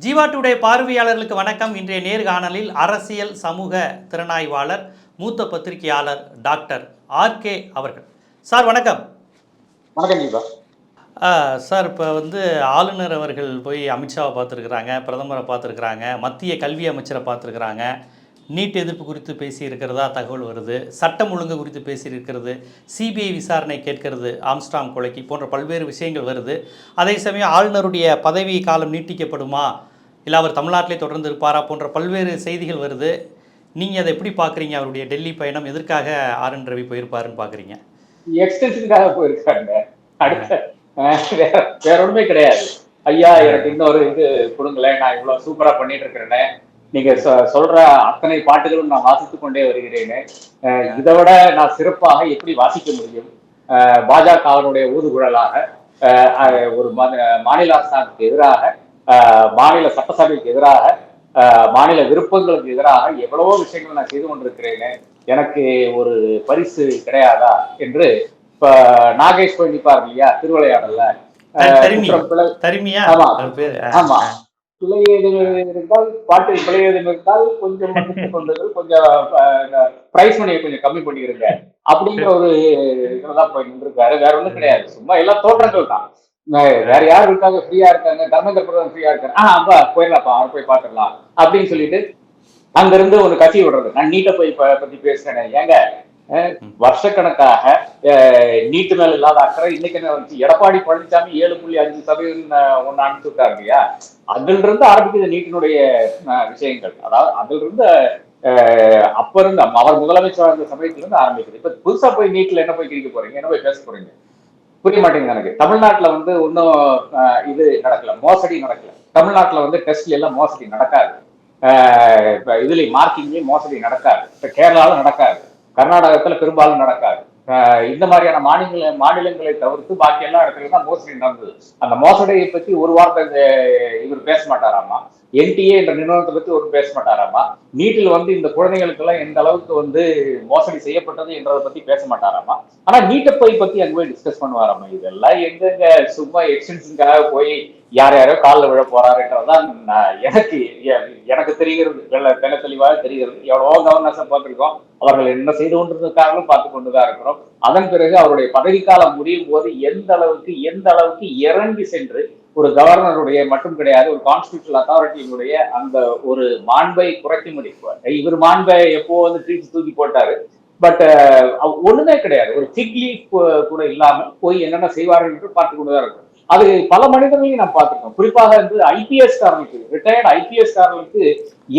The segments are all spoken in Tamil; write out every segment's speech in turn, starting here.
ஜீவா டுடே பார்வையாளர்களுக்கு வணக்கம். இன்றைய நேர்காணலில் அரசியல் சமூக திறனாய்வாளர் மூத்த பத்திரிகையாளர் டாக்டர் ஆர்கே அவர்கள். சார் வணக்கம். வணக்கம் ஆ, சார் இப்போ வந்து ஆளுநர் அவர்கள் போய் அமித்ஷாவை பார்த்துருக்குறாங்க பிரதமரை பார்த்துருக்குறாங்க மத்திய கல்வி அமைச்சரை பார்த்துருக்குறாங்க. நீட் எதிர்ப்பு குறித்து பேசி இருக்கிறதா தகவல் வருது சட்டம் ஒழுங்கு குறித்து பேசியிருக்கிறது சிபிஐ விசாரணை கேட்கிறது ஆம்ஸ்டாங் கொலைக்கு போன்ற பல்வேறு விஷயங்கள் வருது. அதே சமயம் ஆளுநருடைய பதவி காலம் நீட்டிக்கப்படுமா? இல்லை அவர் தமிழ்நாட்டிலே தொடர்ந்து இருப்பாரா? போன்ற பல்வேறு செய்திகள் வருது. நீங்கள் அதை எப்படி பார்க்குறீங்க? அவருடைய டெல்லி பயணம் எதற்காக ஆர் என் ரவி போயிருப்பாருன்னு பார்க்குறீங்க? எக்ஸ்டென்ஷனுக்காக போயிருக்காங்க அடுத்த வேற ஒண்ணுமே கிடையாது. ஐயா எனக்கு இன்னொரு இது கொடுங்களேன். நான் இவ்வளவு சூப்பரா பண்ணிட்டு இருக்கிறேனே. நீங்க சொல்ற அத்தனை பாட்டுகளும் நான் வாசித்துக் கொண்டே வருகிறேனே. அஹ், இதை விட நான் சிறப்பாக எப்படி வாசிக்க முடியும்? அஹ், பாஜகவினுடைய ஊதுகுழலாக ஒரு மாநில அரசாங்கத்துக்கு எதிராக மாநில சட்டசபைக்கு எதிராக மாநில விருப்பங்களுக்கு எதிராக எவ்வளவோ விஷயங்கள் நான் செய்து கொண்டிருக்கிறேனே. எனக்கு ஒரு பரிசு கிடையாதா என்று இப்ப நாகேஷ் போய் நிப்பாரு இல்லையா தரிமியா? ஆமா. ஆமா. பிழை ஏதும் இருந்தால் பாட்டில் பிழை ஏதும் இருந்தால் கொஞ்சம் கொள்ளுங்கள் கொஞ்சம் பிரைஸ் மணியை கொஞ்சம் கம்மி பண்ணிருங்க அப்படிங்கிற ஒரு இதுலதான் போய் நின்றுருக்காரு. வேற ஒண்ணும் கிடையாது. சும்மா எல்லாம் தோற்றங்கள் தான். வேற யார் இருக்காங்க? ஃப்ரீயா இருக்காங்க. தர்மேந்திர பிரதான் ஃப்ரீயா இருக்காரு. ஆஹ் அப்பா போயிடலாம்ப்பா அவர் போய் பாத்துடலாம் அப்படின்னு சொல்லிட்டு அங்க இருந்து ஒரு கட்சி விடுறது. நான் நீட்டை போய் பத்தி பேசுறேன். ஏங்க வருஷக்கணக்காக நீட்டு மேல இல்லாத அக்கறை இன்னைக்கு என்ன வந்துச்சு? எடப்பாடி பழனிசாமி ஏழு புள்ளி அஞ்சு சதவீதம் ஒன்னு அனுப்பிச்சுட்டாரு இல்லையா? அதுல இருந்து ஆரம்பிக்குது நீட்டினுடைய விஷயங்கள். அதாவது அதுல இருந்து அப்ப இருந்து அவர் முதலமைச்சர் இருந்த சமயத்துல இருந்து ஆரம்பிக்குது. இப்ப புதுசா போய் நீட்ல என்ன போய் கிரிக்க போறீங்க? என்ன போய் பேச போறீங்க? புரிய மாட்டேங்குது எனக்கு. தமிழ்நாட்டுல வந்து இன்னும் இது நடக்கல. மோசடி நடக்கல. தமிழ்நாட்டுல வந்து டெஸ்ட்ல எல்லாம் மோசடி நடக்காது. இப்ப இதுல மார்க்கிங்லயும் மோசடி நடக்காது. இப்ப கேரளாவில் நடக்காது. கர்நாடகத்துல பெரும்பாலும் நடக்காது. இந்த மாதிரியான மாநில மாநிலங்களை தவிர்த்து பாக்கி எல்லா இடத்துல தான் மோசடி நடந்தது. அந்த மோசடியை பத்தி ஒரு வார்த்தை இவர் பேச மாட்டாராமா? என்டிஏ என்ற நிறுவனத்தை பத்தி ஒரு பேச மாட்டாராமா? நீட்டில் வந்து இந்த குழந்தைகளுக்கு எல்லாம் எந்த அளவுக்கு வந்து மோசடி செய்யப்பட்டது என்றதை பத்தி பேச மாட்டாராமா? ஆனா நீட்டை போய் பத்தி அங்க போய் டிஸ்கஸ் பண்ணுவாராமா? இதெல்லாம் எங்கெங்க சும்மா எக்ஸ்டென்ஷனுக்காக போய் யார் யாரோ காலில் விழ போறாருன்றதுதான் நான் எனக்கு எ- எனக்கு தெரிகிறது. வெள்ள தெல தெளிவாக தெரிகிறது. எவ்வளவோ கவர்னர்ஸை பார்த்துருக்கோம். அவர்கள் என்ன செய்து கொண்டிருக்காங்களும் பார்த்து கொண்டுதான் இருக்கிறோம். அதன் பிறகு அவருடைய பதவிக்காலம் முடியும் போது எந்த அளவுக்கு எந்த அளவுக்கு இறங்கி சென்று ஒரு கவர்னருடைய மட்டும் கிடையாது ஒரு கான்ஸ்டியூஷனல் அத்தாரிட்டியினுடைய அந்த ஒரு மாண்பை குறைக்க முடியும். இவர் மாண்பை எப்போ வந்து தூக்கி தூக்கி போட்டாரு? பட் ஒண்ணுமே கிடையாது. ஒரு சிக்லி கூட இல்லாமல் போய் என்னென்ன செய்வார்கள் என்று பார்த்து கொண்டுதான் இருக்கும். அது பல மனிதர்களையும் நாம் பார்த்திருக்கோம். குறிப்பாக வந்து ஐபிஎஸ் காரர்களுக்கு ரிட்டையர்ட் ஐபிஎஸ் காரர்களுக்கு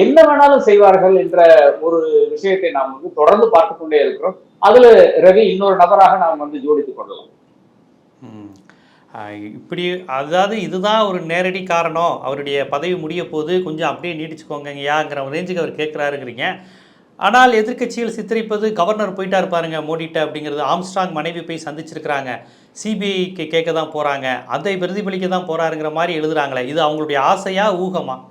என்ன வேணாலும் செய்வார்கள் என்ற ஒரு விஷயத்தை நாம் வந்து தொடர்ந்து பார்த்து கொண்டே இருக்கிறோம். அதுல ரவி இன்னொரு நபராக நாம் வந்து ஜோடித்துக் கொள்ளலாம். இப்படி அதாவது இதுதான் ஒரு நேரடி காரணம். அவருடைய பதவி முடிய போது கொஞ்சம் அப்படியே நீடிச்சுக்கோங்கய்யாங்கிற ரேஞ்சுக்கு அவர் கேட்குறாருங்கிறீங்க. ஆனால் எதிர்க்கட்சிகள் சித்தரிப்பது கவர்னர் போயிட்டா இருப்பாருங்க மோடிட்ட அப்படிங்கிறது. ஆம்ஸ்ட்ராங் மனைவி போய் சந்திச்சிருக்கிறாங்க. சிபிஐக்கு கேட்க தான் போகிறாங்க அதை பிரதிபலிக்க தான் போகிறாருங்கிற மாதிரி எழுதுகிறாங்களே இது அவங்களுடைய ஆசையா ஊகமாக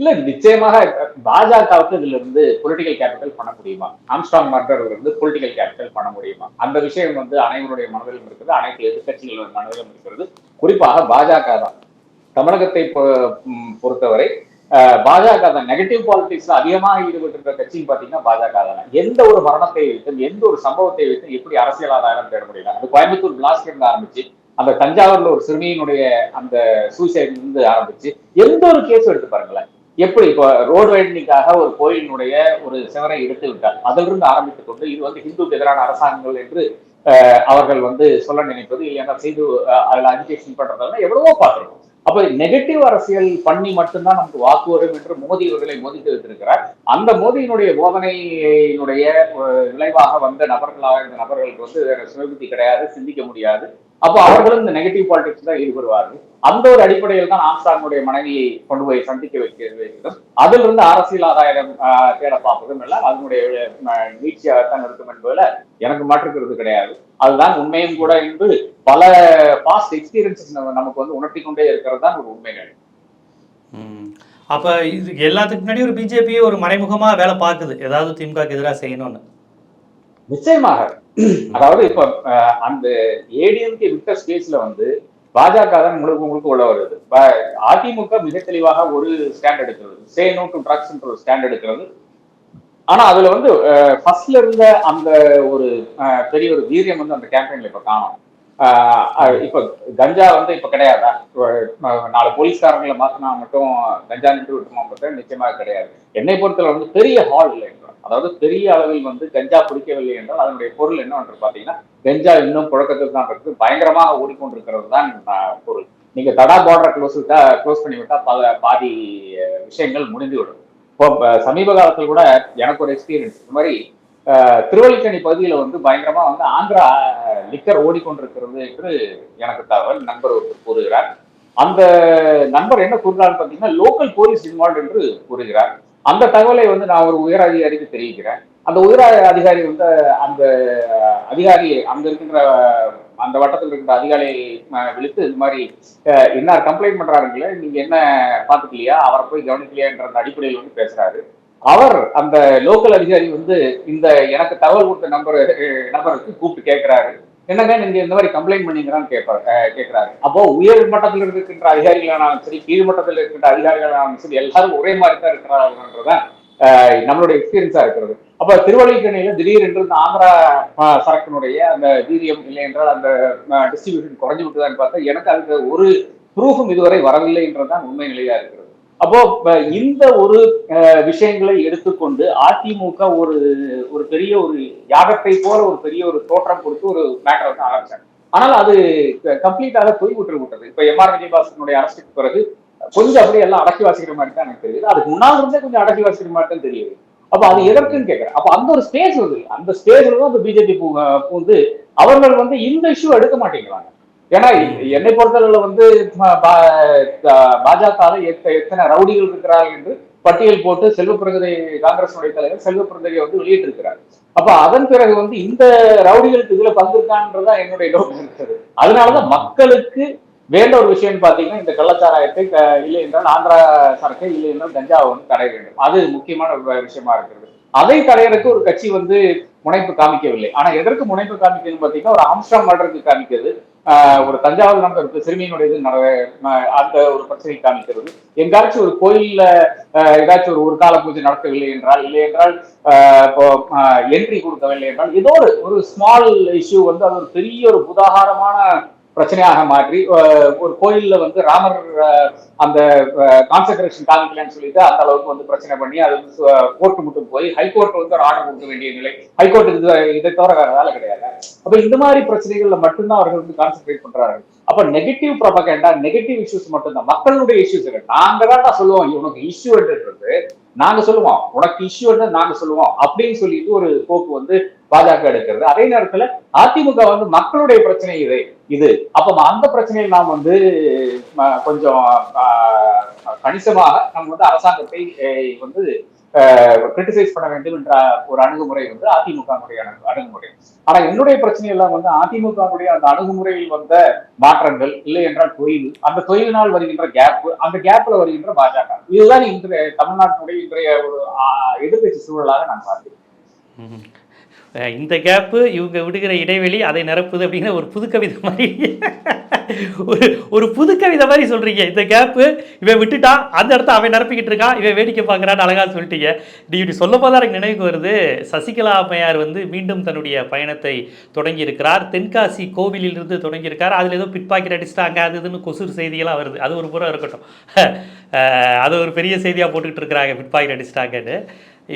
இல்ல நிச்சயமாக பாஜகவுக்கு இதுல இருந்து பொலிட்டிக்கல் கேபிட்டல் பண்ண முடியுமா? ஆம்ஸ்டாங் மற்றவர்கள் இருந்து பொலிட்டிக்கல் கேபிட்டல் பண்ண முடியுமா? அந்த விஷயம் வந்து அனைவருடைய மனதிலும் இருக்கிறது அனைத்து எதிர்கட்சிகளுடைய மனதிலும் இருக்கிறது குறிப்பாக பாஜக தான். தமிழகத்தை பொ- பொறுத்தவரை பாஜக தான். நெகட்டிவ் பாலிடிக்ஸ்ல அதிகமாக ஈடுபட்டிருக்கிற கட்சின்னு பாத்தீங்கன்னா பாஜக தான். எந்த ஒரு மரணத்தை வைத்தும் எந்த ஒரு சம்பவத்தை வைத்தும் எப்படி அரசியல் ஆதாயம் தேட முடியல அது கோயம்புத்தூர் பிளாஸ்ட் இருந்து ஆரம்பிச்சு அந்த தஞ்சாவூர்ல ஒரு சிறுமியினுடைய அந்த சூசைட்ல இருந்து ஆரம்பிச்சு எந்த ஒரு கேஸ் எடுத்து பாருங்களேன். எப்படி இப்போ ரோடு வைடனிங்காக ஒரு கோயிலினுடைய ஒரு சிவரை எடுத்து விட்டார். அதிலிருந்து ஆரம்பித்துக் கொண்டு இது வந்து ஹிந்துக்கு எதிரான அரசாங்கங்கள் என்று அஹ், அவர்கள் வந்து சொல்ல நினைப்பது. இல்லைன்னா செய்து அஹ், அதுல அஜிடேஷன் பண்றதெல்லாம் எவ்வளவோ பார்த்துருக்கோம். அப்ப நெகட்டிவ் அரசியல் பண்ணி மட்டும்தான் நமக்கு வாக்கு வரும் என்று மோடி அவர்களை மோதித்து வைத்திருக்கிறார் அந்த மோதியினுடைய போதனையினுடைய விளைவாக வந்த நபர்களாக இருந்த நபர்களுக்கு வந்து வேற கிடையாது சிந்திக்க முடியாது. அப்போ அவர்களும் இந்த நெகட்டிவ் பாலிடிக்ஸ் தான் ஈடுபடுவார்கள். அந்த ஒரு அடிப்படையில் தான் ஆம்ஸ்டாங்குடைய மனைவியை கொண்டு போய் சந்திக்க வைக்க வைக்கிறதும் இருந்து அரசியல் ஆதாயம் ஆஹ், தேட பார்ப்பதும் இல்லை. அதனுடைய நீட்சியாகத்தான் இருக்கும் என்பதுல எனக்கு மாற்றுக்கிறது கிடையாது. அதுதான் உண்மையும் கூட என்று பல பாஸ்ட் எக்ஸ்பீரியன்சஸ் நமக்கு வந்து உணர்த்தி கொண்டே இருக்கிறது தான் ஒரு உண்மை நிலை. அப்ப இது எல்லாத்துக்கு முன்னாடி ஒரு பிஜேபியே ஒரு மறைமுகமா வேலை பார்க்குது. ஏதாவது திமுகக்கு எதிராக செய்யணும்னு. நிச்சயமாக. அதாவது இப்ப அந்த ஏடிஎம்கே விட்ட ஸ்பேஸ்ல வந்து பாஜக தான் முழுக்க முழுக்க உள்ள வருது. அதிமுக மிக தெளிவாக ஒரு ஸ்டாண்ட் எடுக்கிறது. சே நோ டு ட்ரக்ஸ் ஒரு ஸ்டாண்ட் எடுக்கிறது. ஆனா அதுல வந்து ஃபர்ஸ்ட்ல இருந்த அந்த ஒரு பெரிய ஒரு வீரியம் வந்து அந்த கேம்பெயின்ல இப்ப காணும். இப்ப கஞ்சா வந்து இப்ப கிடையாதா? நாலு போலீஸ்காரங்களை மாத்தினா மட்டும் கஞ்சா நின்று விட்டுமா பார்த்தா நிச்சயமாக கிடையாது. என்னை பொறுத்தவரை வந்து பெரிய ஹால் இல்லை அதாவது பெரிய அளவில் வந்து கஞ்சா பிடிக்கவில்லை என்றால் அதனுடைய பொருள் என்னவென்று பார்த்தீங்கன்னா கஞ்சா இன்னும் புழக்கத்தில் தான் இருக்கு பயங்கரமாக ஓடிக்கொண்டிருக்கிறது தான் பொருள். நீங்க தடா பார்டரை க்ளோஸ் விட்டா க்ளோஸ் பண்ணிவிட்டா பல பாதி விஷயங்கள் விஷயங்கள் முடிந்துவிடும். இப்போ சமீப காலத்தில் கூட எனக்கு ஒரு எக்ஸ்பீரியன்ஸ் இந்த மாதிரி திருவள்ளிக்கணி பகுதியில் பகுதியில வந்து பயங்கரமா வந்து ஆந்திரா லிக்கர் ஓடிக்கொண்டிருக்கிறது என்று எனக்கு தகவல் நண்பர் ஒருத்தர் கூறுகிறார். அந்த நண்பர் என்ன கூறுகிறார் பார்த்தீங்கன்னா லோக்கல் போலீஸ் இன்வால்வ் என்று கூறுகிறார். அந்த தகவலை வந்து நான் ஒரு உயர் அதிகாரிக்கு தெரிவிக்கிறேன். அந்த உயர் அதிகாரி வந்து அந்த அதிகாரி அங்க இருக்கின்ற அந்த வட்டத்தில் இருக்கிற அதிகாரியை விழுத்து இந்த மாதிரி என்ன கம்ப்ளைண்ட் பண்றாருங்களே நீங்க என்ன பாத்துக்கலையா அவரை போய் கவனிக்கலையான்ற அந்த அடிப்படையில் வந்து பேசுறாரு. அவர் அந்த லோக்கல் அதிகாரி வந்து இந்த எனக்கு தகவல் கொடுத்த நம்பர் நபருக்கு கூப்பிட்டு கேட்கிறாரு என்னங்க நீங்க இந்த மாதிரி கம்ப்ளைண்ட் பண்ணீங்கன்னு கேட்பாரு கேட்கிறாரு அப்போ உயர் மட்டத்தில் இருக்கின்ற அதிகாரிகளானாலும் சரி கீழ் மட்டத்தில் இருக்கின்ற அதிகாரிகளானாலும் சரி எல்லாரும் ஒரே மாதிரி தான் இருக்கிறாங்கன்றதான் நம்மளுடைய எக்ஸ்பீரியன்ஸா இருக்கிறது. அப்ப திருவள்ளிக்கணியில திடீரென்று இந்த ஆந்திரா சரக்கினுடைய அந்த வீரியம் இல்லை என்றால் அந்த டிஸ்ட்ரிபியூஷன் குறைஞ்சு விட்டுதான்னு பார்த்தா எனக்கு அதுக்கு ஒரு ப்ரூஃபும் இதுவரை வரவில்லை என்றதான் உண்மை நிலையா இருக்கிறது. அப்போ இந்த ஒரு அஹ், விஷயங்களை எடுத்துக்கொண்டு அதிமுக ஒரு ஒரு பெரிய ஒரு யாகத்தை போல ஒரு பெரிய ஒரு தோற்றம் கொடுத்து ஒரு மேட்டரை வந்து ஆரம்பிச்சாங்க. ஆனால் அது கம்ப்ளீட்டாக போய் விட்டு விட்டது இப்ப எம்ஆர் விஜயபாஸ்கனுடைய அரசுக்கு பிறகு கொஞ்சம் அப்படியே எல்லாம் அடக்கி வாசிக்கிற மாதிரி தான் எனக்கு தெரியுது. அதுக்கு முன்னால் இருந்தே கொஞ்சம் அடக்கி வாசிக்கிற மாதிரி தான் தெரியுது அப்ப அது எதற்குன்னு கேட்கிறேன். அப்ப அந்த ஒரு ஸ்டேஜ் வருது. அந்த ஸ்டேஜ்ல தான் அந்த பிஜேபி பூந்து அவர்கள் வந்து இந்த இஷ்யூ எடுக்க மாட்டேங்கிறாங்க. ஏன்னா என்னை பொறுத்தளவுல வந்து பா- பாஜக எத்தனை ரவுடிகள் இருக்கிறார்கள் என்று பட்டியல் போட்டு செல்வ பிரகதை காங்கிரசுடைய தலைவர் செல்வ பிரகதையை வந்து வெளியிட்டிருக்கிறார். அப்ப அதன் பிறகு வந்து இந்த ரவுடிகளுக்கு இதுல பங்கிருக்கான்றதா என்னுடைய நோக்கம் இருக்கிறது. அதனாலதான் மக்களுக்கு வேண்ட ஒரு விஷயம் பாத்தீங்கன்னா இந்த கள்ளச்சாராயத்தை க- இல்லை என்றால் ஆந்திரா சரக்கை இல்லை என்றால் கஞ்சாவை வந்து தடை வேண்டும். அது முக்கியமான ஒரு விஷயமா இருக்கிறது. அதை தடையறதுக்கு ஒரு கட்சி வந்து முனைப்பு காமிக்கவில்லை. ஆனா எதற்கு முனைப்பு காமிக்கணும்னு பாத்தீங்கன்னா ஒரு ஆம்ஸ்டாங் மர்டருக்கு காமிக்கிறது. ஒரு தஞ்சாவூர் நடந்த ஒரு சிறுமியினுடைய இது நட- அந்த ஒரு பிரச்சனை காமிக்கிறது. எங்காச்சும் ஒரு கோயில்ல ஆஹ் ஏதாச்சும் ஒரு ஒரு கால பூஜை நடக்கவில்லை என்றால் இல்லை என்றால் ஆஹ் இப்போ என்ட்ரி கொடுக்கவில்லை என்றால் ஏதோ ஒரு ஒரு ஸ்மால் இஷ்யூ வந்து அது ஒரு பெரிய ஒரு உதாகாரமான பிரச்சனையாக மாற்றி ஒரு கோயில்ல வந்து ராமர் அந்த கான்சென்ட்ரேஷன் காமிக்கலன்னு சொல்லிட்டு அந்த அளவுக்கு வந்து பிரச்சனை பண்ணி அது வந்து கோர்ட்டு மட்டும் போய் ஹைகோர்ட் வந்து ஒரு ஆர்டர் கொடுக்க வேண்டிய நிலை. ஹைகோர்ட்டுக்கு இது இதை தவிர வேற வேலை கிடையாது. அப்ப இந்த மாதிரி பிரச்சனைகள்ல மட்டும்தான் அவர்கள் வந்து கான்சென்ட்ரேட் பண்றாரு அப்ப நெகட்டிவ் ப்ரொபகேண்டா நெகட்டிவ் இஷ்யூஸ் மட்டும்தான். மக்களுடைய இஷ்யூஸ் நாங்க தான் சொல்லுவோம் உனக்கு இஷ்யூ என்றது நாங்க சொல்லுவோம். உனக்கு இஷ்யூ நாங்க சொல்லுவோம். அப்படின்னு சொல்லிட்டு ஒரு போக்கு வந்து பாஜக எடுக்கிறது. அதே நேரத்துல அதிமுக வந்து மக்களுடைய பிரச்சனை இது இது. அப்ப அந்த பிரச்சனையில் நாம் வந்து கொஞ்சம் கணிசமாக நம்ம வந்து அரசாங்கத்தை வந்து கிரிட்டிசைஸ் பண்ண வேண்டும் என்ற ஒரு அணுகுமுறை வந்து அதிமுகவுடைய அணுகுமுறை. ஆனா என்னுடைய பிரச்சனை எல்லாம் வந்து அதிமுகவுடைய அந்த அணுகுமுறையில் வந்த மாற்றங்கள் இல்லை என்றால் தொய்வு. அந்த தொய்வினால் வருகின்ற கேப் அந்த கேப்ல வருகின்ற பாஜக. இதுதான் இன்றைய தமிழ்நாட்டினுடைய இன்றைய ஒரு எதிர்கட்சி சூழலாக நான் பார்க்கிறேன். இந்த கேப்பு இவங்க விடுகிற இடைவெளி அதை நிரப்புது அப்படிங்கிற ஒரு புது கவிதை மாதிரி. ஒரு ஒரு புது கவிதை மாதிரி சொல்கிறீங்க இந்த கேப்பு இவன் விட்டுட்டான் அந்த இடத்த அவன் நிரப்பிக்கிட்டு இருக்கான் இவன் வேடிக்கை பார்க்குறான்னு அழகாக சொல்லிட்டீங்க. நீ இப்படி சொல்ல போதா எனக்கு நினைவுக்கு வருது. சசிகலா அம்மையார் வந்து மீண்டும் தன்னுடைய பயணத்தை தொடங்கியிருக்கிறார். தென்காசி கோவிலிலிருந்து தொடங்கியிருக்கார். அதில் ஏதோ பிட்பாக்கெட் அடிச்சிட்டாங்க அது இதுன்னு கொசுறு செய்தியெல்லாம் வருது. அது ஒரு புறம் இருக்கட்டும். அது ஒரு பெரிய செய்தியாக போட்டுக்கிட்டு இருக்கிறாங்க பிட்பாக்கெட் அடிச்சிட்டாங்கன்னு.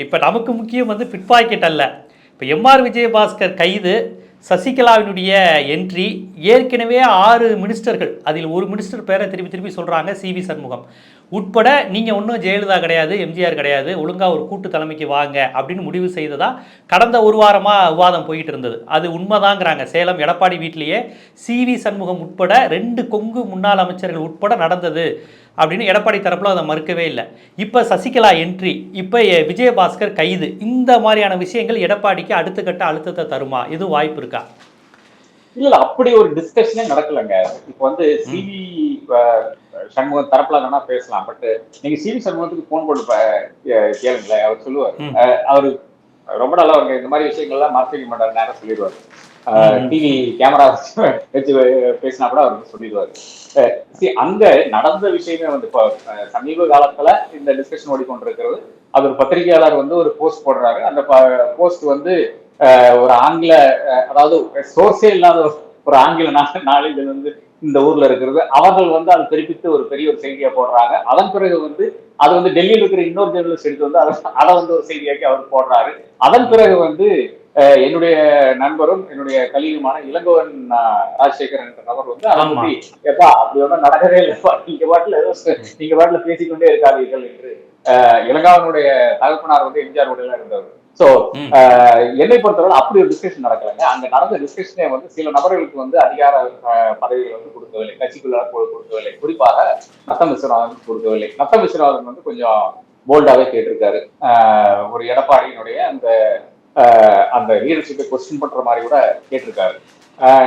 இப்போ நமக்கு முக்கியம் வந்து பிட்பாக்கெட் அல்ல இப்போ எம்ஆர் விஜயபாஸ்கர் கைது சசிகலாவினுடைய என்ட்ரி ஏற்கனவே ஆறு மினிஸ்டர்கள் அதில் ஒரு மினிஸ்டர் பேரை திருப்பி திருப்பி சொல்கிறாங்க சி வி சண்முகம். உட்பட நீங்கள் ஒன்றும் ஜெயலலிதா கிடையாது எம்ஜிஆர் கிடையாது ஒழுங்காக ஒரு கூட்டு தலைமைக்கு வாங்க அப்படின்னு முடிவு செய்ததா கடந்த ஒரு வாரமாக விவாதம் போயிட்டு இருந்தது. அது உண்மைதாங்கிறாங்க. சேலம் எடப்பாடி வீட்டிலேயே சிவி சண்முகம் உட்பட ரெண்டு கொங்கு முன்னாள் அமைச்சர்கள் உட்பட நடந்தது அப்படின்னு எடப்பாடி தரப்பில் அதை மறுக்கவே இல்லை. இப்போ சசிகலா என்ட்ரி இப்போ விஜயபாஸ்கர் கைது. இந்த மாதிரியான விஷயங்கள் எடப்பாடிக்கு அடுத்த கட்ட அழுத்தத்தை தருமா? எதுவும் வாய்ப்பு இருக்கா? இல்ல இல்ல அப்படி ஒரு டிஸ்கஷனே நடக்கலங்க. இப்போ வந்து சிவி சண்முகம் தரப்புல வேணா பேசலாம். பட் நீங்க சிவி சண்முகத்துக்கு போன் போட்டு கேளுங்களேன். அவர் சொல்லுவார். அவரு ரொம்ப நல்லா அவங்க இந்த மாதிரி விஷயங்கள்லாம் மறைச்சிக்க மாட்டாரு நேரம் சொல்லிடுவாரு. டிவி கேமரா வச்சு பேசினா கூட அவர் சொல்லிடுவாரு. அங்க நடந்த விஷயமே வந்து இப்போ சமீப காலத்துல இந்த டிஸ்கஷன் ஓடிக்கொண்டிருக்கிறது. அது ஒரு பத்திரிகையாளர் வந்து ஒரு போஸ்ட் போடுறாரு. அந்த போஸ்ட் வந்து ஒரு ஆங்கில அதாவது சோர்ஸே இல்லாத ஒரு- ஆங்கில நாளிதழ் வந்து இந்த ஊர்ல இருக்கிறது. அவர்கள் வந்து அதை தெரிவித்து ஒரு பெரிய ஒரு செய்தியா போடுறாங்க. அதன் பிறகு வந்து அது வந்து டெல்லியில் இருக்கிற இன்னொரு ஜேர்னலிஸ்ட் எடுத்து வந்து அதை வந்து ஒரு செய்தியாக்கி அவர் போடுறாரு. அதன் பிறகு வந்து அஹ், என்னுடைய நண்பரும் என்னுடைய கலியுமான இளங்கோவன் அஹ், ராஜசேகரன் என்ற நபர் வந்து அதை. பத்தி எப்பா அப்படி ஒன்றும் நடக்கவே இல்லைப்பா நீங்க பாட்டுல ஏதோ நீங்க பாட்டுல பேசிக்கொண்டே இருக்காதீர்கள் என்று அஹ், இளங்காவனுடைய தகப்பனார் வந்து எம்ஜிஆர் உடைய இருந்தவர். சோ. என்னை பொறுத்தவரை அப்படி ஒரு டிஸ்கஷன் நடக்கலைங்க. அங்க நடந்த டிஸ்கஷனே வந்து சில நபர்களுக்கு வந்து அதிகார பதவிகள் வந்து கொடுக்கவில்லை. கட்சிக்குள்ளார கொடு- கொடுக்கவில்லை. குறிப்பாக நத்தம் விஸ்வநாதன் கொடுக்கவில்லை. நத்தம் விஸ்வநாதன் வந்து கொஞ்சம் போல்டாவே கேட்டிருக்காரு. ஒரு எடப்பாடியினுடைய அந்த அந்த லீடர்ஷிப்பை கொஸ்டின் பண்ற மாதிரி கூட கேட்டிருக்காரு.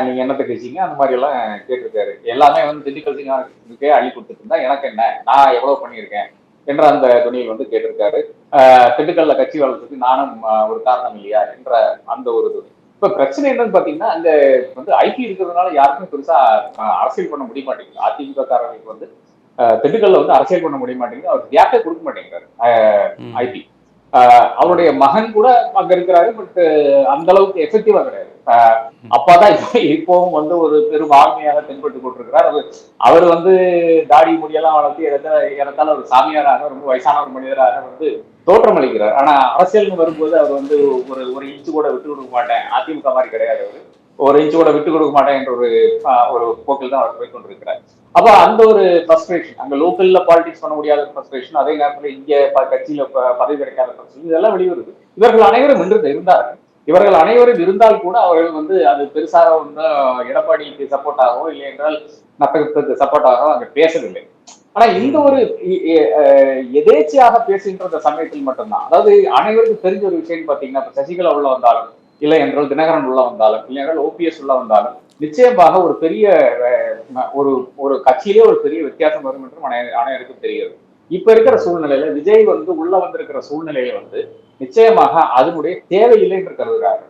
நீங்க என்னத்தை பேசிங்க அந்த மாதிரி எல்லாம் கேட்டிருக்காரு. எல்லாமே வந்து திண்டுக்கல் சிங்காருக்கே அள்ளி கொடுத்துட்டு இருந்தா எனக்கு என்ன? நான் எவ்வளவு பண்ணியிருக்கேன்? என்ற அந்த துணியில் வந்து கேட்டிருக்காரு. திண்டுக்கல்ல கட்சி வளர்றதுக்கு நானும் ஒரு காரணம் இல்லையா என்ற அந்த ஒரு இது இப்ப பிரச்சனை என்னன்னு பாத்தீங்கன்னா அங்க வந்து ஐபி இருக்கிறதுனால யாருக்குமே பெருசா அரசியல் பண்ண முடிய மாட்டேங்குது. அதிமுக காரர்களுக்கு வந்து திண்டுக்கல்ல வந்து அரசியல் பண்ண முடிய மாட்டேங்குது. அவர் கேப்பே கொடுக்க மாட்டேங்கிறாரு ம். அவருடைய மகன் கூட அங்க இருக்கிறாரு பட் அந்த அளவுக்கு எஃபெக்டிவா கிடையாது. அப்பாதான் இப்போ இப்பவும் வந்து ஒரு பெரும் ஆர்மையாக தென்பட்டு கொண்டிருக்கிறார். அவர் அவர் வந்து தாடி முடியெல்லாம் வளர்த்து இடத்தால ஒரு சாமியாராக ரொம்ப வயசான ஒரு மனிதராக வந்து தோற்றமளிக்கிறார். ஆனா அரசியல்னு வரும்போது அவர் வந்து ஒரு ஒரு இன்ச்சு கூட விட்டு கொடுக்க மாட்டேன். அதிமுக மாதிரி கிடையாது அவர். ஒரு இன்ச்சு கூட விட்டு கொடுக்க மாட்டேன் என்ற ஒரு ஒரு போக்கில் தான் அவர் போய் கொண்டிருக்கிறார். அப்ப அந்த ஒரு ஃப்ரஸ்ட்ரேஷன் அங்க லோக்கல்ல பாலிடிக்ஸ் பண்ண முடியாத ஃப்ரஸ்ட்ரேஷன் அதே நேரத்துல இங்க கட்சியில பதவி கிடைக்காத ஃப்ரஸ்ட்ரேஷன் இதெல்லாம் வெளிவருது. இவர்கள் அனைவரும் இன்று இருந்தார்கள். இவர்கள் அனைவரும் இருந்தால் கூட அவர்கள் வந்து அது பெருசாக வந்து எடப்பாடிக்கு சப்போர்ட்டாகவோ இல்லை என்றால் நத்தகத்துக்கு சப்போர்ட்டாகவோ அங்க பேசவில்லை. ஆனா இந்த ஒரு எதேச்சியாக எதேச்சையாக பேசுகின்ற அந்த சமயத்தில் மட்டும்தான். அதாவது அனைவருக்கும் தெரிஞ்ச ஒரு விஷயம் பாத்தீங்கன்னா இப்ப சசிகலா உள்ள வந்தாலும் இல்லை என்றால் தினகரன் உள்ள வந்தாலும் இல்லை என்றால் ஓபிஎஸ் உள்ள வந்தாலும் நிச்சயமாக ஒரு பெரிய ஒரு ஒரு கட்சியிலே ஒரு பெரிய வித்தியாசம் வரும் என்றும் அனைவருக்கும் தெரிகிறது. இப்ப இருக்கிற சூழ்நிலையில விஜய் வந்து உள்ள வந்திருக்கிற சூழ்நிலையில வந்து நிச்சயமாக அதனுடைய தேவையில்லை என்று கருதுகிறாரு.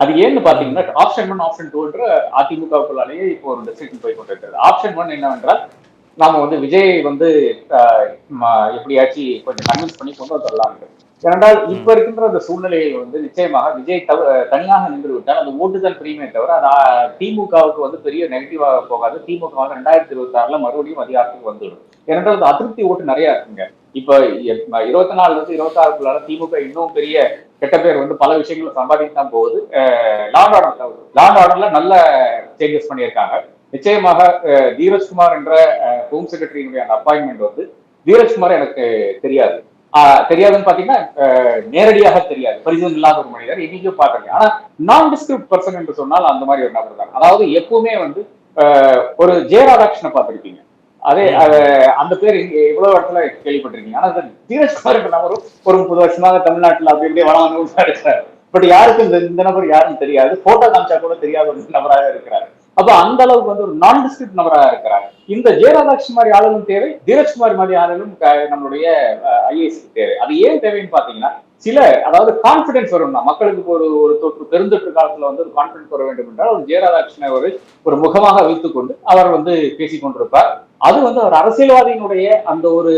அது ஏன்னு பாத்தீங்கன்னா ஆப்ஷன் ஒன் ஆப்ஷன் டூ டூன்ற அதிமுகவுக்குள்ளாலேயே இப்போ ஒரு டெசிஷன் போய் கொண்டிருக்கிறது. ஆப்ஷன் ஒன் என்னவென்றால் நாம வந்து விஜய் வந்து எப்படியாச்சும் கொஞ்சம் கன்வின்ஸ் பண்ணி கொண்டு வந்துடலாம் ஏனென்றால் இப்ப இருக்கின்ற அந்த சூழ்நிலையில் வந்து நிச்சயமாக விஜய் தவ தனியாக நின்று விட்டால் அந்த ஓட்டு தான் பிரியுமே தவிர அது திமுகவுக்கு வந்து பெரிய நெகட்டிவாக போகாது. திமுக வந்து ரெண்டாயிரத்தி இருபத்தி ஆறுல மறுபடியும் அதிகாரத்துக்கு வந்துடும் ஏனென்றால் அந்த அதிருப்தி ஓட்டு நிறைய இருக்குங்க. இப்ப இருபத்தி நாலுல இருந்து இருபத்தி ஆறுக்குள்ளார திமுக இன்னும் பெரிய கெட்ட பேர் வந்து பல விஷயங்களை சம்பாதிக்க தான் போகுது. லாண்ட் ஆர்டர் லாண்ட் ஆர்டர்ல நல்ல சேஞ்சஸ் பண்ணியிருக்காங்க. நிச்சயமாக தீரஜ்குமார் என்ற ஹோம் செக்ரட்டரியினுடைய அந்த அப்பாயின்மெண்ட் வந்து தீரஜ்குமார் எனக்கு தெரியாது. தெரியாதுன்னு பாத்தீங்கன்னா நேரடியாக தெரியாது பரிசம் இல்லாத ஒரு மனிதர் இன்னைக்கும் பாக்குறேன் ஆனா நான் டிஸ்கிரிப்ட் பர்சன் என்று சொன்னால் அந்த மாதிரி ஒரு நபர் தான் அதாவது எப்பவுமே வந்து ஒரு ஜெயராதாகிருஷ்ணனை பார்த்திருப்பீங்க அதே அந்த பேர் இங்க எவ்வளவு இடத்துல கேள்விப்பட்டிருக்கீங்க ஆனா தீரஜ்குமார் நபரும் ஒரு முப்பது வருஷமாக தமிழ்நாட்டுல அப்படி இப்படியே வளம் இருக்கிறார் பட் யாருக்கும் இந்த இந்த நபர் யாருன்னு தெரியாது போட்டோ காமிச்சா கூட தெரியாத ஒரு நபராக இருக்கிறார் அப்ப அந்த அளவுக்கு வந்து ஒரு நான் டிஸ்கிரிப்ட் நபராக இருக்கிறார் இந்த ஜெயராதாட்சி மாதிரி ஆளுகளும் தேவை தீரஜ்குமார் மாதிரி ஆளுநரும் நம்மளுடைய ஐஏஎஸ்க்கு தேவை. அது ஏன் தேவைன்னு பாத்தீங்கன்னா சில அதாவது கான்பிடன்ஸ் வரும்னா மக்களுக்கு ஒரு ஒரு தொற்று பெருந்தொற்று காலத்துல வந்து ஒரு கான்பிடன்ஸ் வர வேண்டும் என்றால் ஒரு ஜெயராதாட்சியனை ஒரு ஒரு முகமாக வைத்துக்கொண்டு அவர் வந்து பேசிக் கொண்டிருப்பார். அது வந்து அவர் அரசியல்வாதியினுடைய அந்த ஒரு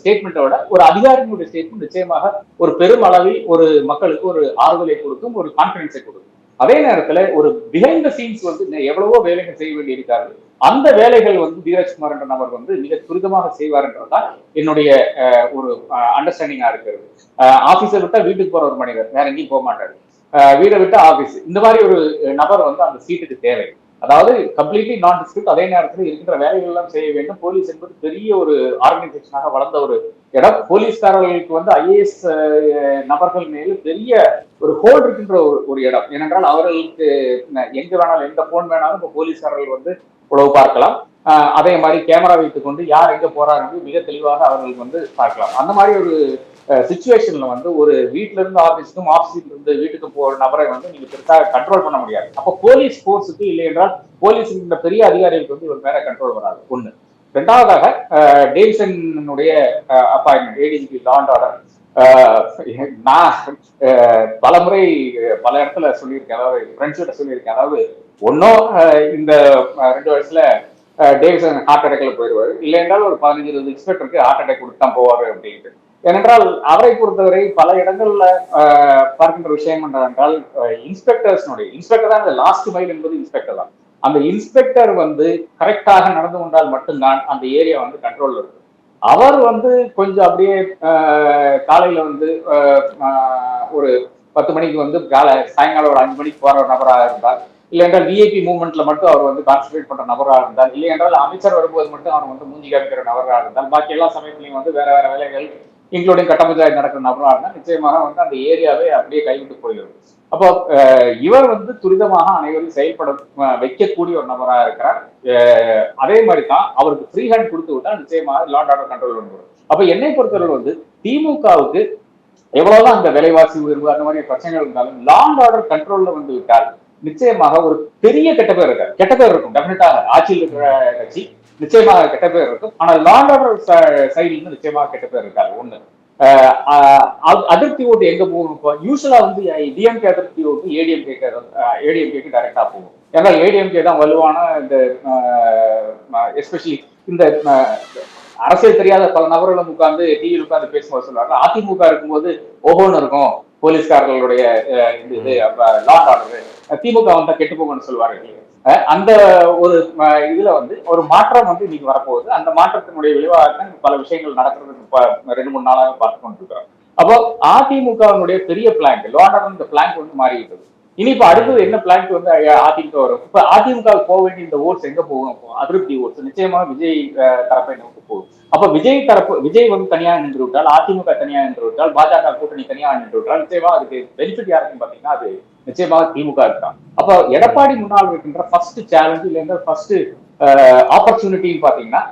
ஸ்டேட்மெண்ட்டோட ஒரு அதிகாரியினுடைய ஸ்டேட்மெண்ட் நிச்சயமாக ஒரு பெரும் அளவில் ஒரு மக்களுக்கு ஒரு ஆறுதலை கொடுக்கும் ஒரு கான்பிடன்ஸை கொடுக்கும். அதே நேரத்துல ஒரு பிஹைண்ட் த சீன்ஸ் வந்து எவ்வளவோ வேலைகள் செய்ய வேண்டி இருக்காரு அந்த வேலைகள் வந்து தீரஜ்குமார் என்ற நபர் வந்து மிக துரிதமாக செய்வார் என்றதுதான் என்னுடைய அஹ், ஒரு அண்டர்ஸ்டாண்டிங்கா இருக்கிறது. ஆபீஸை விட்டா வீட்டுக்கு போற ஒரு மனிதர் வேற எங்கேயும் போக மாட்டாரு. அஹ், வீடை விட்டு ஆபீஸ் இந்த மாதிரி ஒரு நபர் வந்து அந்த சீட்டுக்கு தேவை. அதாவது கம்ப்ளீட்லி நான் டிஸ்கிரிப்ட் அதே நேரத்தில் இருக்கின்ற வேலைகள் எல்லாம் செய்ய வேண்டும். போலீஸ் என்பது பெரிய ஒரு ஆர்கனைசேஷனாக வளர்ந்த ஒரு இடம். போலீஸ்காரர்களுக்கு வந்து ஐஏஎஸ் நபர்கள் மேல பெரிய ஒரு ஹோல்டு இருக்கின்ற ஒரு ஒரு இடம். ஏனென்றால் அவர்களுக்கு ந- எங்க வேணாலும் எந்த போன் வேணாலும் இப்போ போலீஸ்காரர்கள் வந்து உழவு பார்க்கலாம். அதே மாதிரி கேமரா வைத்துக்கொண்டு யார் எங்க போறாருன்னு மிக தெளிவாக அவர்களுக்கு வந்து பார்க்கலாம். அந்த மாதிரி ஒரு சுச்சுவேஷன்ல வந்து ஒரு வீட்ல இருந்து ஆபீஸ்க்கும் ஆபீஸ்ல இருந்து வீட்டுக்கு போற நபரை வந்து நீங்க பெருசா கண்ட்ரோல் பண்ண முடியாது. அப்போ போலீஸ் போர்ஸுக்கு இல்லை என்றால் போலீஸ் இந்த பெரிய அதிகாரிகளுக்கு வந்து இவர் மேல கண்ட்ரோல் வராது. ஒண்ணு. ரெண்டாவதாக டேவிசனுடைய appointment ADGP law and order நான் பல பலமுறை பல இடத்துல சொல்லியிருக்கேன். அதாவது ஃப்ரெண்ட்ஸ் சொல்லியிருக்கேன். அதாவது ஒன்றும் இந்த ரெண்டு வருஷத்துல டேவிசன் ஹார்ட் அட்டாக்ல போயிடுவார். இல்லை என்றால் ஒரு பதினஞ்சு இருபது இன்ஸ்பெக்டருக்கு ஹார்ட் அட்டாக் கொடுத்து தான் போவார் அப்படின்ட்டு. ஏனென்றால் அவரை பொறுத்தவரை பல இடங்கள்ல அஹ், பார்க்கின்ற விஷயம் என்னவென்றால் இன்ஸ்பெக்டர்ஸ்னுடைய இன்ஸ்பெக்டர் தான் இந்த லாஸ்ட் மைல் என்பது இன்ஸ்பெக்டர் தான். அந்த இன்ஸ்பெக்டர் வந்து கரெக்டாக நடந்து கொண்டால் மட்டும்தான் அந்த ஏரியா வந்து கண்ட்ரோல்ல இருக்கு. அவர் வந்து கொஞ்சம் அப்படியே காலையில வந்து ஒரு பத்து மணிக்கு வந்து காலை சாயங்காலம் ஒரு அஞ்சு மணிக்கு போற நபராக இருந்தால் இல்லை என்றால் விஐபி மூவ்மெண்ட்ல மட்டும் அவர் வந்து கான்சன்ட்ரேட் பண்ற நபராக இருந்தால் இல்லை என்றால் அமைச்சர் வரும்போது மட்டும் அவர் வந்து மூஞ்சி காமிக்கிற நபராக இருந்தால் பாக்கி எல்லா சமயத்திலையும் வந்து வேற வேற வேலைகள் இன்க்ளூடிங் கட்ட நடக்கிற நபராக இருந்தால் நிச்சயமாக வந்து அந்த ஏரியாவை அப்படியே கைவிட்டு போயிடும். அப்போ இவர் வந்து துரிதமாக அனைவரும் செயல்பட வைக்கக்கூடிய ஒரு நபராக இருக்கிறார். அதே மாதிரி தான் அவருக்கு ஃப்ரீ ஹேண்ட் கொடுத்து விட்டா நிச்சயமாக லாண்ட் ஆர்டர் கண்ட்ரோல் வந்துடும் அப்ப என்னை பொறுத்தவரை வந்து திமுகவுக்கு எவ்வளவுதான் அந்த விலைவாசி உயர்வு அந்த மாதிரி பிரச்சனைகள் இருந்தாலும் லாண்ட் ஆர்டர் கண்ட்ரோல்ல வந்து விட்டால் நிச்சயமாக ஒரு பெரிய கெட்ட பேர் இருக்கார் கெட்ட பேர் இருக்கும் டெபினட்டாக ஆட்சியில் இருக்கிற கட்சி நிச்சயமாக கெட்ட பேர் இருக்கும். ஆனால் லாண்ட் ஆர்டர் சைடுல இருந்து நிச்சயமாக கெட்ட பேர் இருக்காது. ஒண்ணு. அதிருப்தி ஓட்டு எங்க இப்போ யூஸ்வலா வந்து டிஎம்கே அதிருப்தி ஓட்டு ஏடிஎம்கே ஏடிஎம்கேக்கு டைரக்டா போகும். ஏன்னா ஏடிஎம்கே தான் வலுவான இந்த எஸ்பெஷலி இந்த அரசியல் தெரியாத பல நபர்களும் உட்கார்ந்து டிவியில் உட்கார்ந்து பேசும்போது சொல்லுவாங்க. அதிமுக இருக்கும்போது ஓஹோன்னு இருக்கும். போலீஸ்காரர்களுடைய இது லாண்ட் ஆர்டர் திமுக வந்தா கெட்டு போகும்னு சொல்லுவார்கள். அந்த ஒரு இதுல வந்து ஒரு மாற்றம் வந்து இன்னைக்கு வரப்போகுது. அந்த மாற்றத்தினுடைய விளைவாக தான் பல விஷயங்கள் நடக்கிறதுக்கு ரெண்டு மூணு நாளாக பார்த்து கொண்டிருக்கிறோம். அப்போ அதிமுகவினுடைய பெரிய பிளாங்க் லோனர் இந்த பிளாங்க் வந்து மாறிவிட்டது. இனி இப்ப அடுத்தது என்ன பிளான் வந்து அதிமுக வரும்? இப்ப அதிமுக போக வேண்டிய இந்த ஓட்ஸ் எங்க போகும் அப்போ? அதிருப்தி ஓட்ஸ் நிச்சயமா விஜய் தரப்பை நோக்கி போகும். அப்ப விஜய் தரப்பு விஜய் வந்து தனியா நின்று விட்டால் அதிமுக தனியா நின்று விட்டால் பாஜக கூட்டணி தனியாக நின்று விட்டால் நிச்சயமா அதுக்கு பெனிஃபிட் யாருக்குன்னு பாத்தீங்கன்னா அது நிச்சயமாக திமுக இருக்கான் அப்ப எடப்பாடி முன்னால் இருக்கின்ற ஃபர்ஸ்ட் சேலஞ்சு இல்லைன்னா ஃபர்ஸ்ட் ஆப்பர்ச்சுனிட்டின்னு பாத்தீங்கன்னா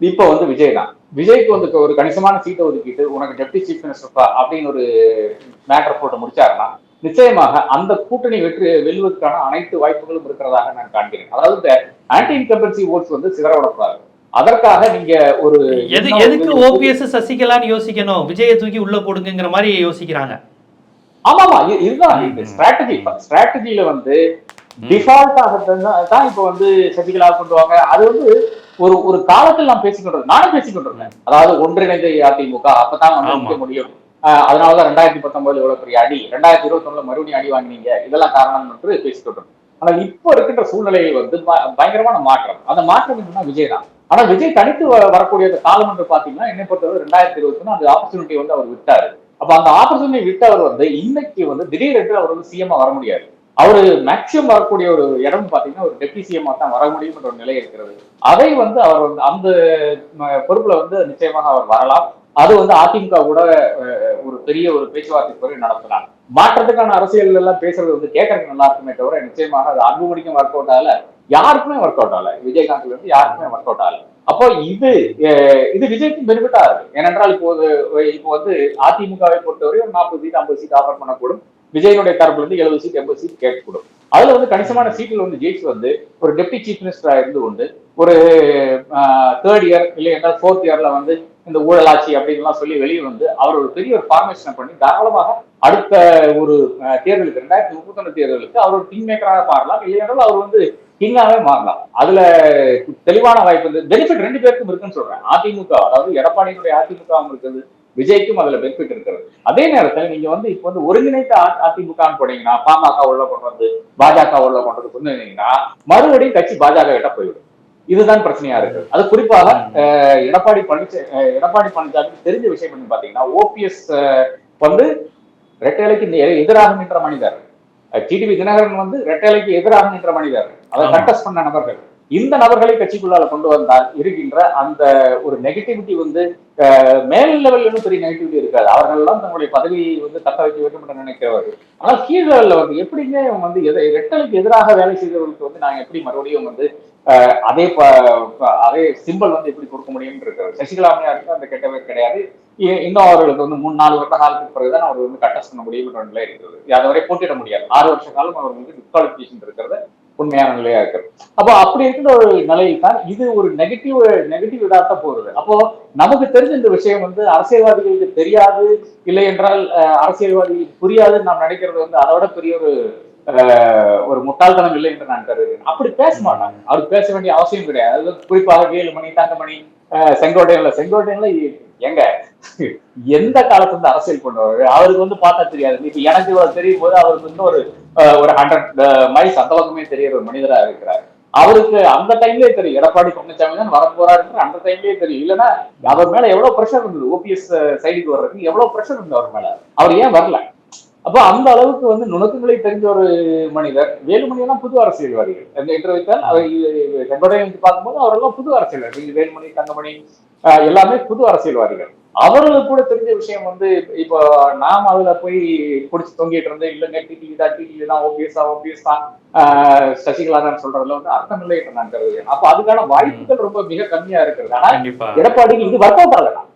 இப்ப வந்து விஜய் தான். விஜய்க்கு வந்து ஒரு கணிசமான சீட்டை ஒதுக்கிட்டு உனக்கு டெப்டி சீஃப் மினிஸ்டர் அப்படின்னு ஒரு மேட்டர் போட்டு முடிச்சாருன்னா நிச்சயமாக அந்த கூட்டணி வெற்றி வெல்வதற்கான அனைத்து வாய்ப்புகளும் இருக்கிறதாக நான் காண்கிறேன். அதாவது இந்த ஆன்டி இன்கம்பன்சி ஓட்ஸ் வந்து சிதறவிடக்கூடாது. அதற்காக நீங்க ஒரு எது எதுக்கு ஓபிஎஸ் சசிகலான்னு யோசிக்கணும்? விஜயை தூக்கி உள்ள போடுங்கிற மாதிரி யோசிக்கிறாங்க. ஆமா ஆமா இது- இதுதான் ம். ஸ்ட்ராட்டஜி ஸ்ட்ராட்டஜில வந்து டிஃபால்ட்டாக தான் இப்போ வந்து சசிகலா கொண்டு வாங்க. அது வந்து ஒரு ஒரு காலத்தில் நான் பேசிக்கொண்டிருந்தேன் நானே பேசிக்கொண்டிருந்தேன் அதாவது ஒன்றிணைந்த அதிமுக அப்பதான் வந்து முடியும். அதனால அதனாலதான் ரெண்டாயிரத்தி பத்தொன்பதுல இவ்வளவு பெரிய அடி. ரெண்டாயிரத்தி இருபத்தி ஒண்ணுல மறுபடியும் அடி வாங்கினீங்க. இதெல்லாம் காரணம் என்று பேசிக்கிட்டு ஆனால் இப்போ இருக்கின்ற சூழ்நிலையில் வந்து ப- பயங்கரமான மாற்றம். அந்த மாற்றம் என்னன்னா விஜய் தான். ஆனா விஜய் தனித்து வ- வரக்கூடிய அந்த காலம் என்று பாத்தீங்கன்னா என்னை பொறுத்தவரை ரெண்டாயிரத்தி இருபத்தி ஒன்று அந்த ஆப்பர்ச்சுனிட்டி வந்து அவர் விட்டாரு. அப்ப அந்த ஆப்பர்ச்சுனிட்டி விட்டவர் வந்து இன்னைக்கு வந்து திடீரென்று அவர் வந்து சிஎம் வர முடியாது. அவரு மேக்சிமம் வரக்கூடிய ஒரு இடம் பாத்தீங்கன்னா ஒரு டெப்டி சிஎம்மா தான் வர முடியும் என்ற ஒரு நிலை இருக்கிறது. அதை வந்து அவர் வந்து அந்த பொறுப்புல வந்து நிச்சயமாக அவர் வரலாம். அது வந்து அதிமுக கூட ஒரு பெரிய ஒரு பேச்சுவார்த்தை பிறகு நடத்தினாங்க மாற்றத்துக்கான அரசியல் எல்லாம் பேசுறது வந்து கேட்கறதுக்கு நல்லா இருக்குமே தவிர நிச்சயமாக அது அன்புமணிக்கும் ஒர்க் அவுட் ஆகல. யாருக்குமே ஒர்க் அவுட் ஆகல. விஜயகாந்த்ல இருந்து யாருக்குமே ஒர்க் அவுட் ஆகல. அப்போ இது இது விஜய்க்கும் பெனிஃபிட்டா இருக்கு ஏனென்றால் இப்போது இப்போ வந்து அதிமுகவை பொறுத்தவரை ஒரு நாற்பது சீட் ஐம்பது சீட் ஆஃபர் பண்ணக்கூடும். விஜயனுடைய தரப்புல இருந்து எழுபது சீட் எண்பது சீட் கேட்கக்கூடும். அதுல வந்து கணிசமான சீட்டில் வந்து ஜெயிச்சு வந்து ஒரு டெப்டி சீஃப் மினிஸ்டரா இருந்து கொண்டு ஒரு தேர்ட் இயர் இல்லை என்றால் ஃபோர்த் இயர்ல வந்து இந்த ஊழலாட்சி அப்படின்லாம் சொல்லி வெளியே வந்து அவர் ஒரு பெரிய ஒரு ஃபார்மேஷனை பண்ணி தாராளமாக அடுத்த ஒரு தேர்தலுக்கு ரெண்டாயிரத்தி முப்பத்தொன்னு தேர்தலுக்கு அவர் ஒரு கிங் மேக்கராக மாறலாம். இல்லை அவர் வந்து கிங்காகவே மாறலாம். அதுல தெளிவான வாய்ப்பு வந்து பெனிஃபிட் ரெண்டு பேருக்கும் இருக்குன்னு சொல்றேன். அதிமுக அதாவது எடப்பாடியினுடைய அதிமுகவும் இருக்குது விஜய்க்கும் அதுல பெனிஃபிட் இருக்கிறது. அதே நேரத்தில் நீங்க வந்து இப்ப வந்து ஒருங்கிணைந்த அதிமுகன்னு போனீங்கன்னா பாமக உள்ள கொண்டு வந்து பாஜக உள்ள கொண்டு வந்து கொண்டு வந்தீங்கன்னா மறுபடியும் கட்சி பாஜக கிட்ட போய்விடும். இதுதான் பிரச்சனையா இருக்கு. அது குறிப்பாக எடப்பாடி பழனிசாமி எடப்பாடி பழனிசாமி தெரிஞ்ச விஷயம் பாத்தீங்கன்னா ஓபிஎஸ் வந்து ரெட்டைலைக்கு எதிராக நின்ற மனிதர். டிடிவி தினகரன் வந்து ரெட்டைலைக்கு எதிராக நின்ற மனிதர். அதை. கண்டஸ்ட் பண்ண நபர்கள். இந்த நபர்களை கட்சிக்குள்ளால கொண்டு வந்தால் இருக்கின்ற அந்த ஒரு நெகட்டிவிட்டி வந்து மேல் லெவல்ல இன்னும் பெரிய நெகட்டிவிட்டி இருக்காது. அவர்கள் எல்லாம் தங்களுடைய பதவியை வந்து தக்க வைக்க வேண்டும் என்று நினைக்கிறவர்கள் ஆனால் கீழ் லெவல்ல வந்து எப்படிங்க இவங்க வந்து எதை ரெட்டலுக்கு எதிராக வேலை செய்தவர்களுக்கு வந்து நாங்க எப்படி மறுபடியும் வந்து அதே ப- அதே சிம்பல் வந்து எப்படி கொடுக்க முடியும்னு இருக்கிறது சசிகலா அம்மையாருக்கு அந்த கெட்ட பேர் கிடையாது. இன்னும் அவர்களுக்கு வந்து மூணு நாலு வருட காலத்துக்கு பிறகுதான் அவர் வந்து கட்டஸ்ட் பண்ண முடியும் என்ற நிலை இருக்கிறது. அது வரை போட்டிட முடியாது. ஆறு வருஷ காலம் அவர் வந்து டிஸ்குவாலிபிகேஷன் இருக்கிறது. உண்மையான நிலையா இருக்கு அப்போ அப்படி இருக்கிற ஒரு நிலையில் தான் இது ஒரு நெகட்டிவ் நெகட்டிவ் இதாட்ட போறது அப்போ நமக்கு தெரிஞ்ச இந்த விஷயம் வந்து அரசியல்வாதிகளுக்கு தெரியாது இல்லை என்றால் அரசியல்வாதிகளுக்கு புரியாதுன்னு நாம் நினைக்கிறது வந்து அதை விட பெரிய ஒரு ஒரு முட்டாள்தனம் இல்லை என்று நான் கருதுகிறேன். அப்படி பேச மாட்டாங்க. அவர் பேச வேண்டிய அவசியம் கிடையாது. அது குறிப்பாக வேலுமணி தங்கமணி செங்கோட்டையன்ல செங்கோட்டையன்ல எங்க? எந்த காலத்துல இருந்து அரசியல் கொண்டவர்? அவருக்கு வந்து பார்த்தா தெரியாது. இப்ப எனக்கு இவ்வளவு தெரியும் போது அவருக்கு வந்து ஒரு ஒரு ஹண்ட்ரட் மைல்ஸ் அந்த பக்கமே தெரியற ஒரு மனிதரா இருக்கிறார். அவருக்கு அந்த டைம்லயே தெரியும். எடப்பாடி பழனிசாமி தான் வர போறாருன்ற அந்த டைம்லயே தெரியும். இல்லைன்னா அவர் மேல எவ்வளவு பிரஷர் இருந்தது? ஓபிஎஸ் சைடுக்கு வர்றதுக்கு எவ்வளவு பிரஷர் இருந்தது அவர் மேல? அவர் ஏன் வரல? அப்போ அந்த அளவுக்கு வந்து நுணுக்கங்களை தெரிஞ்ச ஒரு மனிதர் வேலுமணி எல்லாம் புது அரசியல்வாதிகள். அந்த என்று வைத்தால் அவர் செங்கோட்டையை வந்து பார்க்கும்போது அவரெல்லாம் புது அரசியல்வாதிகள் வேலுமணி தங்கமணி எல்லாமே புது அரசியல்வாதிகள். அவர்களுக்கு கூட தெரிஞ்ச விஷயம் வந்து இப்போ நாம் அதுல போய் பிடிச்சி தொங்கிட்டு இருந்து இல்லைங்க டிடிவி தான் டிடிவி தான் ஓபிஎஸ் தான் ஓபிஎஸ் தான். சசிகலா தான் சொல்றதுல வந்து அர்த்தம் இல்லை என்று நான் கருதுகிறேன். அப்போ அதுக்கான வாய்ப்புகள் ரொம்ப மிக கம்மியா இருக்கிறது. ஆனா எடப்பாடிக்கு இது ஒர்க் அவுட் ஆகலாம்.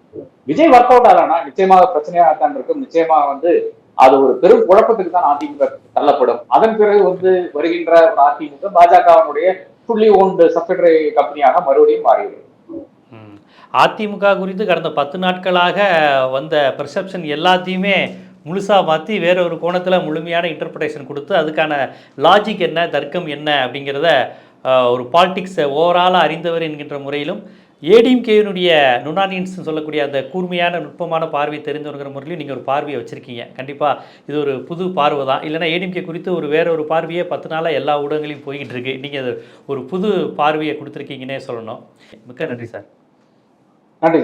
விஜய் ஒர்க் அவுட் ஆகலனா நிச்சயமாக பிரச்சனையாக தான் இருக்கும். நிச்சயமாக வந்து அது ஒரு பெரும் குழப்பத்துக்கு தான் அதிமுக தள்ளப்படும். அதன் பிறகு வந்து வருகின்ற அதிமுக பாஜகவினுடைய புள்ளி ஓண்டு சப்சிடரி கம்பெனியாக மறுபடியும் மாறியது. அதிமுக குறித்து கடந்த பத்து நாட்களாக வந்த பெர்செப்ஷன் எல்லாத்தையுமே முழுசாக மாற்றி வேற ஒரு கோணத்தில் முழுமையான இன்டர்பிரேஷன் கொடுத்து அதுக்கான லாஜிக் என்ன தர்க்கம் என்ன அப்படிங்கிறத ஒரு பாலிட்டிக்ஸை ஓவராலாக அறிந்தவர் என்கின்ற முறையிலும் ஏடிஎம்கேனுடைய நுனானின்ஸ் சொல்லக்கூடிய அந்த கூர்மையான நுட்பமான பார்வை தெரிந்தவங்கிற முறையிலும் நீங்கள் ஒரு பார்வையை வச்சுருக்கீங்க. கண்டிப்பாக இது ஒரு புது பார்வை தான். இல்லைன்னா ஏடிஎம்கே குறித்து ஒரு வேற ஒரு பார்வையே பத்து நாளாக எல்லா ஊடகங்களையும் போய்கிட்டு இருக்கு. நீங்கள் அது ஒரு புது பார்வையை கொடுத்துருக்கீங்கன்னே சொல்லணும். மிக்க நன்றி சார். நன்றி